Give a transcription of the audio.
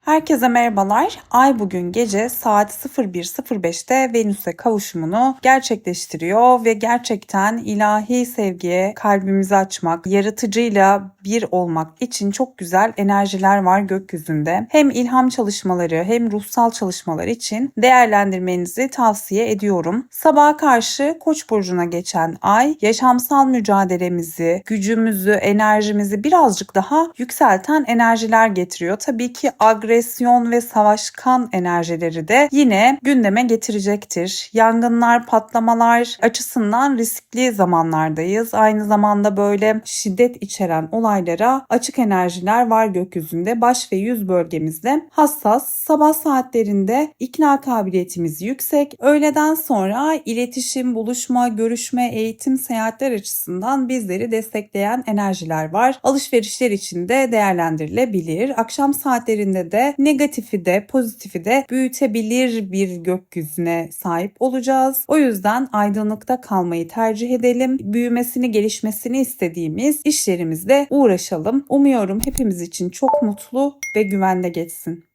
Herkese merhabalar. Ay bugün gece saat 01.05'te Venüs'e kavuşumunu gerçekleştiriyor ve gerçekten ilahi sevgiye kalbimizi açmak, yaratıcıyla bir olmak için çok güzel enerjiler var gökyüzünde. Hem ilham çalışmaları hem ruhsal çalışmalar için değerlendirmenizi tavsiye ediyorum. Sabaha karşı Koç burcuna geçen ay yaşamsal mücadelemizi, gücümüzü, enerjimizi birazcık daha yükselten enerjiler getiriyor. Tabii ki agresyon ve savaşkan enerjileri de yine gündeme getirecektir. Yangınlar, patlamalar açısından riskli zamanlardayız. Aynı zamanda böyle şiddet içeren olaylara açık enerjiler var gökyüzünde. Baş ve yüz bölgemizde hassas. Sabah saatlerinde ikna kabiliyetimiz yüksek. Öğleden sonra iletişim, buluşma, görüşme, eğitim, seyahatler açısından bizleri destekleyen enerjiler var. Alışverişler için de değerlendirilebilir. Akşam saatlerinde de negatifi de pozitifi de büyütebilir bir gökyüzüne sahip olacağız. O yüzden aydınlıkta kalmayı tercih edelim. Büyümesini, gelişmesini istediğimiz işlerimizle uğraşalım. Umuyorum hepimiz için çok mutlu ve güvende geçsin.